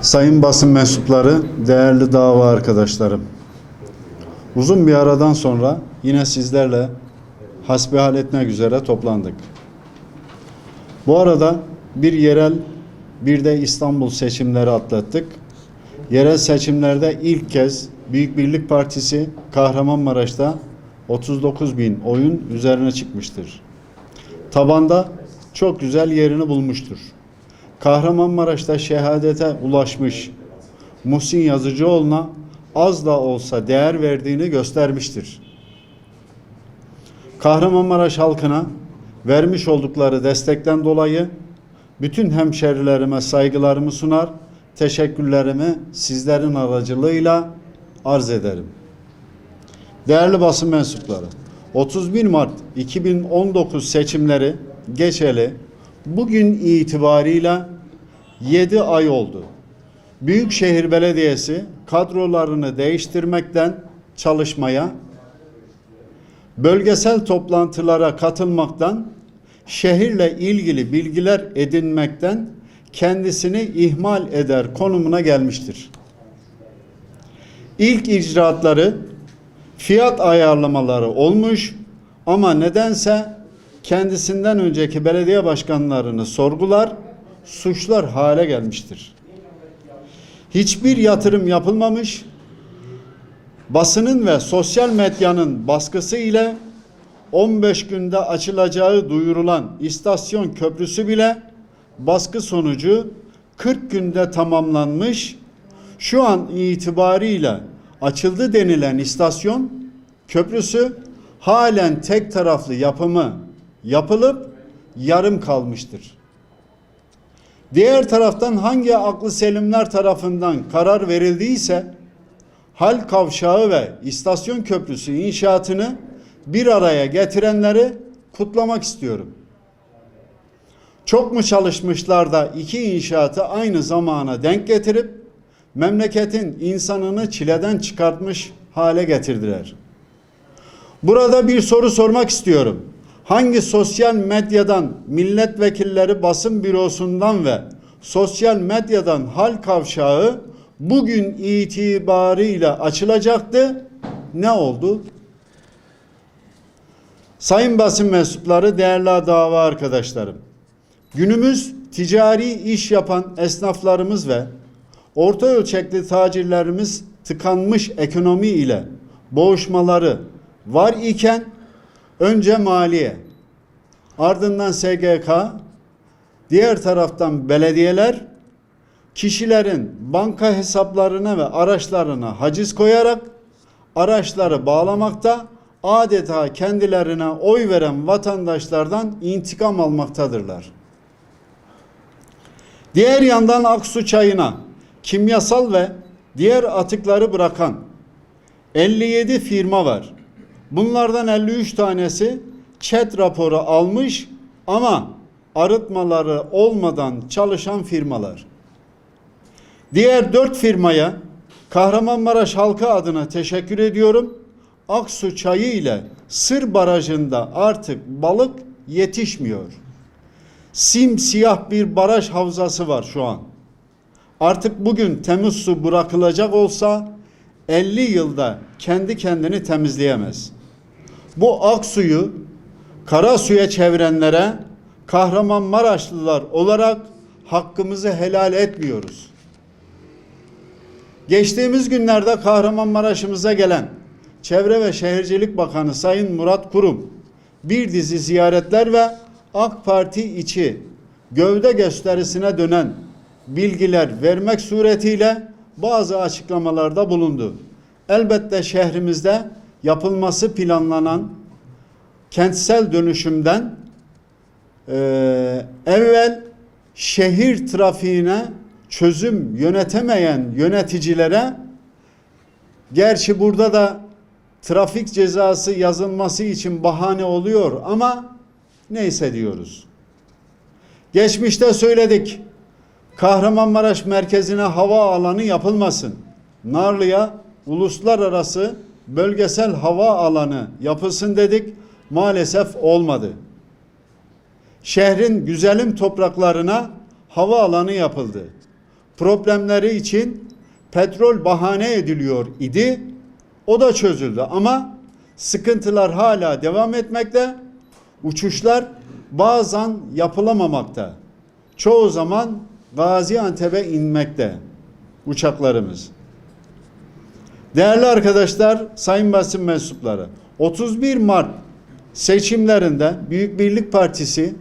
Sayın basın mensupları, değerli dava arkadaşlarım. Uzun bir aradan sonra yine sizlerle hasbihal etmek üzere toplandık. Bu arada bir yerel bir de İstanbul seçimleri atlattık. Yerel seçimlerde ilk kez Büyük Birlik Partisi Kahramanmaraş'ta 39 bin oyun üzerine çıkmıştır. Tabanda çok güzel yerini bulmuştur. Kahramanmaraş'ta şehadete ulaşmış Muhsin Yazıcıoğlu'na az da olsa değer verdiğini göstermiştir. Kahramanmaraş halkına vermiş oldukları destekten dolayı bütün hemşerilerime saygılarımı sunar, teşekkürlerimi sizlerin aracılığıyla arz ederim. Değerli basın mensupları, 31 Mart 2019 seçimleri geçeli bugün itibarıyla 7 ay oldu. Büyükşehir Belediyesi kadrolarını değiştirmekten çalışmaya, bölgesel toplantılara katılmaktan, şehirle ilgili bilgiler edinmekten kendisini ihmal eder konumuna gelmiştir. İlk icraatları fiyat ayarlamaları olmuş ama nedense kendisinden önceki belediye başkanlarını sorgular, suçlar hale gelmiştir. Hiçbir yatırım yapılmamış, basının ve sosyal medyanın baskısı ile 15 günde açılacağı duyurulan istasyon köprüsü bile baskı sonucu 40 günde tamamlanmış. Şu an itibariyle açıldı denilen istasyon köprüsü halen tek taraflı yapımı yapılıp yarım kalmıştır. Diğer taraftan hangi aklı selimler tarafından karar verildiyse hal kavşağı ve istasyon köprüsü inşaatını bir araya getirenleri kutlamak istiyorum. Çok mu çalışmışlar da iki inşaatı aynı zamana denk getirip memleketin insanını çileden çıkartmış hale getirdiler. Burada bir soru sormak istiyorum. Hangi sosyal medyadan milletvekilleri basın bürosundan ve sosyal medyadan hal kavşağı bugün itibarıyla açılacaktı? Ne oldu? Sayın basın mensupları, değerli dava arkadaşlarım. Günümüz ticari iş yapan esnaflarımız ve orta ölçekli tacirlerimiz tıkanmış ekonomi ile boğuşmaları var iken önce maliye, ardından SGK, diğer taraftan belediyeler kişilerin banka hesaplarına ve araçlarına haciz koyarak araçları bağlamakta adeta kendilerine oy veren vatandaşlardan intikam almaktadırlar. Diğer yandan Aksu çayına kimyasal ve diğer atıkları bırakan 57 firma var. Bunlardan 53 tanesi çet raporu almış ama arıtmaları olmadan çalışan firmalar. Diğer dört firmaya Kahramanmaraş halkı adına teşekkür ediyorum. Aksu çayı ile Sır Barajı'nda artık balık yetişmiyor. Simsiyah bir baraj havzası var şu an. Artık bugün temiz su bırakılacak olsa 50 yılda kendi kendini temizleyemez. Bu aksuyu kara suya çevirenlere Kahramanmaraşlılar olarak hakkımızı helal etmiyoruz. Geçtiğimiz günlerde Kahramanmaraş'ımıza gelen Çevre ve Şehircilik Bakanı Sayın Murat Kurum bir dizi ziyaretler ve AK Parti içi gövde gösterisine dönen bilgiler vermek suretiyle bazı açıklamalarda bulundu. Elbette şehrimizde yapılması planlanan kentsel dönüşümden e, evvel şehir trafiğine çözüm yönetemeyen yöneticilere gerçi burada da trafik cezası yazılması için bahane oluyor ama neyse diyoruz. Geçmişte söyledik. Kahramanmaraş merkezine hava alanı yapılmasın. Narlı'ya uluslararası bölgesel hava alanı yapılsın dedik. Maalesef olmadı. Şehrin güzelim topraklarına hava alanı yapıldı. problemleri için petrol bahane ediliyor idi. O da çözüldü ama sıkıntılar hala devam etmekte. Uçuşlar bazen yapılamamakta. Çoğu zaman Gaziantep'e inmekte uçaklarımız. Değerli arkadaşlar, sayın basın mensupları, 31 Mart seçimlerinde Büyük Birlik Partisi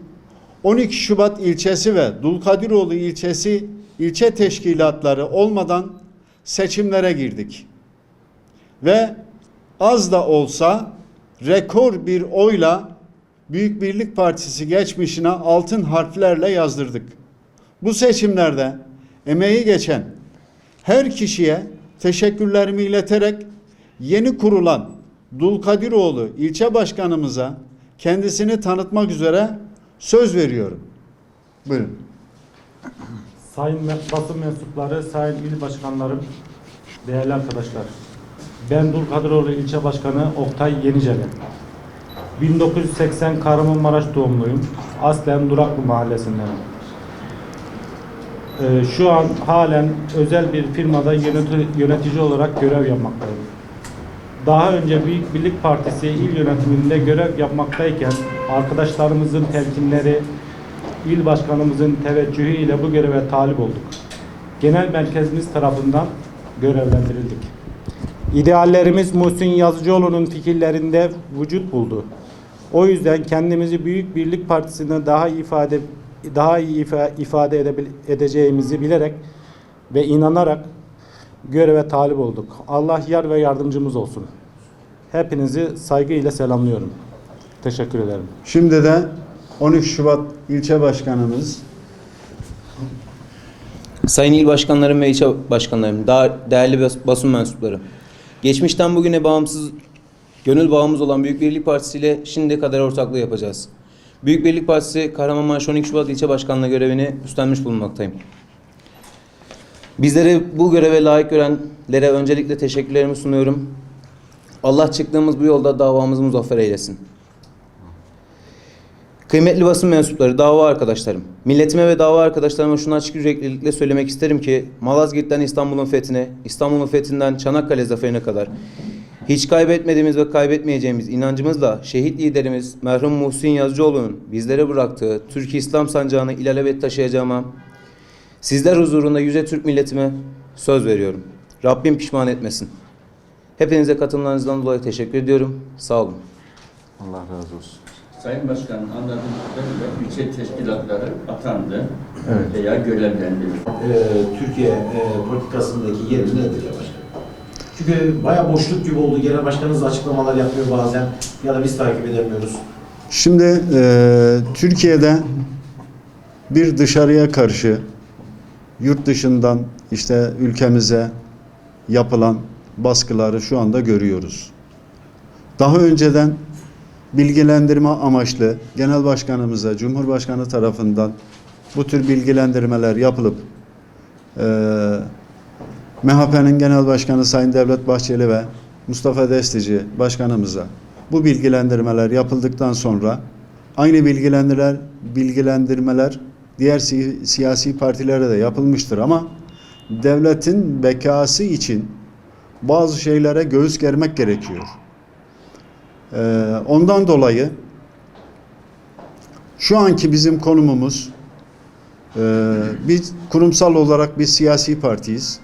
12 Şubat ilçesi ve Dulkadiroğlu ilçesi ilçe teşkilatları olmadan seçimlere girdik. Ve az da olsa rekor bir oyla Büyük Birlik Partisi geçmişine altın harflerle yazdırdık. Bu seçimlerde emeği geçen her kişiye teşekkürlerimi ileterek yeni kurulan Dulkadiroğlu ilçe başkanımıza kendisini tanıtmak üzere söz veriyorum. Buyurun. Sayın basın mensupları, sayın il başkanlarım, değerli arkadaşlar. Ben Dulkadiroğlu ilçe başkanı Oktay Yeniceli. 1980 Kahramanmaraş doğumluyum. Aslen Duraklı mahallesindenim. Ee, şu an halen özel bir firmada yöneti- yönetici olarak görev yapmaktayım. Daha önce Büyük Birlik Partisi il yönetiminde görev yapmaktayken arkadaşlarımızın telkinleri, il başkanımızın teveccühü ile bu göreve talip olduk. Genel merkezimiz tarafından görevlendirildik. İdeallerimiz Muhsin Yazıcıoğlu'nun fikirlerinde vücut buldu. O yüzden kendimizi Büyük Birlik Partisi'ne daha ifade daha iyi ifa- ifade edebil- edeceğimizi bilerek ve inanarak göreve talip olduk. Allah yar ve yardımcımız olsun. Hepinizi saygıyla selamlıyorum. Teşekkür ederim. Şimdi de 13 Şubat ilçe başkanımız Sayın il başkanlarım ve ilçe başkanlarım, daha değerli bas- basın mensupları. Geçmişten bugüne bağımsız, gönül bağımız olan Büyük Birlik Partisi ile şimdiye kadar ortaklığı yapacağız. Büyük Birlik Partisi Kahramanmaraş 12 Şubat ilçe başkanlığı görevini üstlenmiş bulunmaktayım. Bizleri bu göreve layık görenlere öncelikle teşekkürlerimi sunuyorum. Allah çıktığımız bu yolda davamızı muzaffer eylesin. Kıymetli basın mensupları, dava arkadaşlarım. Milletime ve dava arkadaşlarıma şunu açık yüreklilikle söylemek isterim ki Malazgirt'ten İstanbul'un fethine, İstanbul'un fethinden Çanakkale zaferine kadar hiç kaybetmediğimiz ve kaybetmeyeceğimiz inancımızla şehit liderimiz merhum Muhsin Yazıcıoğlu'nun bizlere bıraktığı Türk İslam sancağını ilelebet taşıyacağıma, sizler huzurunda yüce Türk milletime söz veriyorum. Rabbim pişman etmesin. Hepinize katılımlarınızdan dolayı teşekkür ediyorum. Sağ olun. Allah razı olsun. Sayın Başkanım anladığım kadarıyla ilçe teşkilatları atandı Evet. veya görevlendirildi. e, Türkiye e, politikasındaki yeri nedir? Çünkü bayağı boşluk gibi oldu. Genel başkanımız açıklamalar yapıyor bazen ya da biz takip edemiyoruz. Şimdi e, Türkiye'de bir dışarıya karşı yurt dışından işte ülkemize yapılan baskıları şu anda görüyoruz. Daha önceden bilgilendirme amaçlı genel başkanımıza, Cumhurbaşkanı tarafından bu tür bilgilendirmeler yapılıp e, MHP'nin genel başkanı Sayın Devlet Bahçeli ve Mustafa Destici başkanımıza bu bilgilendirmeler yapıldıktan sonra aynı bilgilendirmeler bilgilendirmeler diğer si- siyasi partilere de yapılmıştır ama devletin bekası için bazı şeylere göğüs germek gerekiyor. Ee, ondan dolayı şu anki bizim konumumuz e, biz kurumsal olarak bir siyasi partiyiz.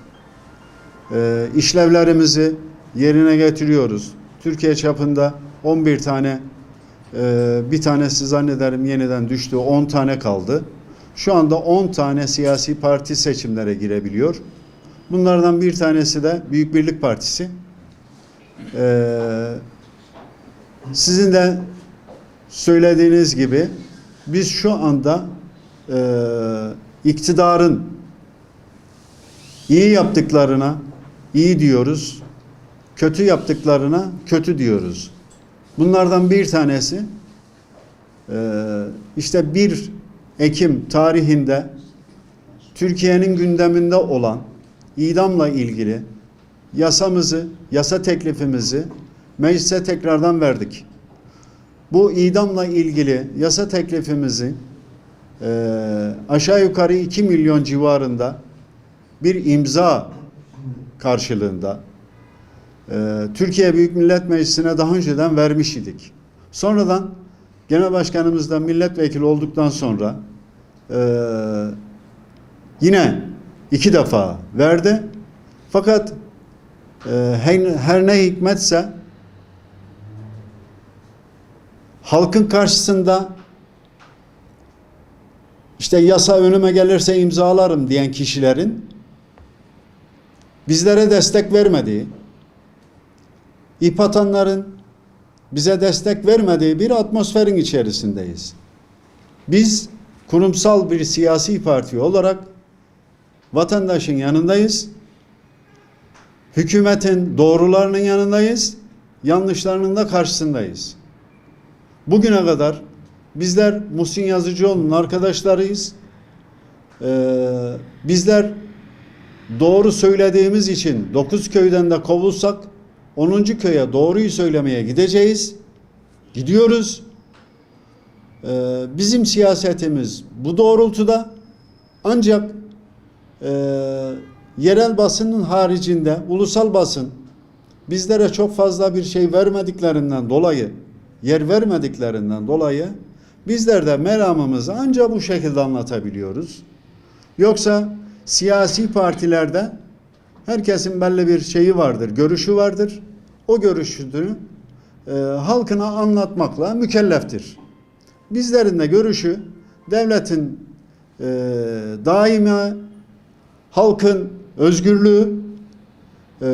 E, işlevlerimizi yerine getiriyoruz. Türkiye çapında 11 tane e, bir tanesi zannederim yeniden düştü 10 tane kaldı. Şu anda 10 tane siyasi parti seçimlere girebiliyor. Bunlardan bir tanesi de Büyük Birlik Partisi. Ee, sizin de söylediğiniz gibi biz şu anda e, iktidarın iyi yaptıklarına iyi diyoruz, kötü yaptıklarına kötü diyoruz. Bunlardan bir tanesi e, işte 1 Ekim tarihinde Türkiye'nin gündeminde olan idamla ilgili yasamızı, yasa teklifimizi meclise tekrardan verdik. Bu idamla ilgili yasa teklifimizi e, aşağı yukarı 2 milyon civarında bir imza karşılığında e, Türkiye Büyük Millet Meclisi'ne daha önceden vermiş idik. Sonradan Genel Başkanımız da milletvekili olduktan sonra e, yine iki defa verdi. Fakat e, her, ne hikmetse halkın karşısında işte yasa önüme gelirse imzalarım diyen kişilerin bizlere destek vermediği, ip atanların bize destek vermediği bir atmosferin içerisindeyiz. Biz kurumsal bir siyasi parti olarak vatandaşın yanındayız. Hükümetin doğrularının yanındayız, yanlışlarının da karşısındayız. Bugüne kadar bizler Muhsin Yazıcıoğlu'nun arkadaşlarıyız. Ee, bizler doğru söylediğimiz için 9 köyden de kovulsak 10. köye doğruyu söylemeye gideceğiz. Gidiyoruz. Ee, bizim siyasetimiz bu doğrultuda ancak e, yerel basının haricinde ulusal basın bizlere çok fazla bir şey vermediklerinden dolayı yer vermediklerinden dolayı bizler de meramımızı ancak bu şekilde anlatabiliyoruz. Yoksa siyasi partilerde herkesin belli bir şeyi vardır, görüşü vardır. O görüşünü e, halkına anlatmakla mükelleftir. Bizlerin de görüşü devletin e, daima halkın özgürlüğü e,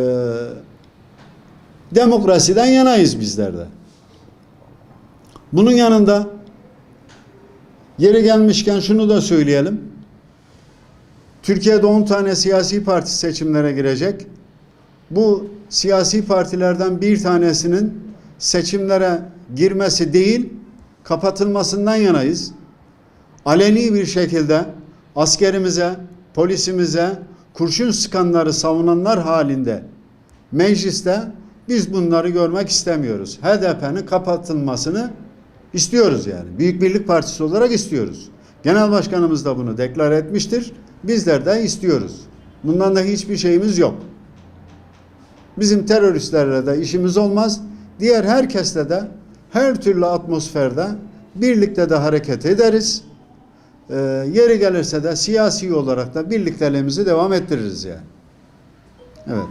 demokrasiden yanayız bizler de. Bunun yanında yeri gelmişken şunu da söyleyelim. Türkiye'de 10 tane siyasi parti seçimlere girecek. Bu siyasi partilerden bir tanesinin seçimlere girmesi değil, kapatılmasından yanayız. Aleni bir şekilde askerimize, polisimize kurşun sıkanları savunanlar halinde mecliste biz bunları görmek istemiyoruz. HDP'nin kapatılmasını istiyoruz yani. Büyük Birlik Partisi olarak istiyoruz. Genel Başkanımız da bunu deklar etmiştir. Bizler de istiyoruz. Bundan da hiçbir şeyimiz yok. Bizim teröristlerle de işimiz olmaz. Diğer herkesle de her türlü atmosferde birlikte de hareket ederiz. Ee, yeri gelirse de siyasi olarak da birlikteliğimizi devam ettiririz yani. Evet.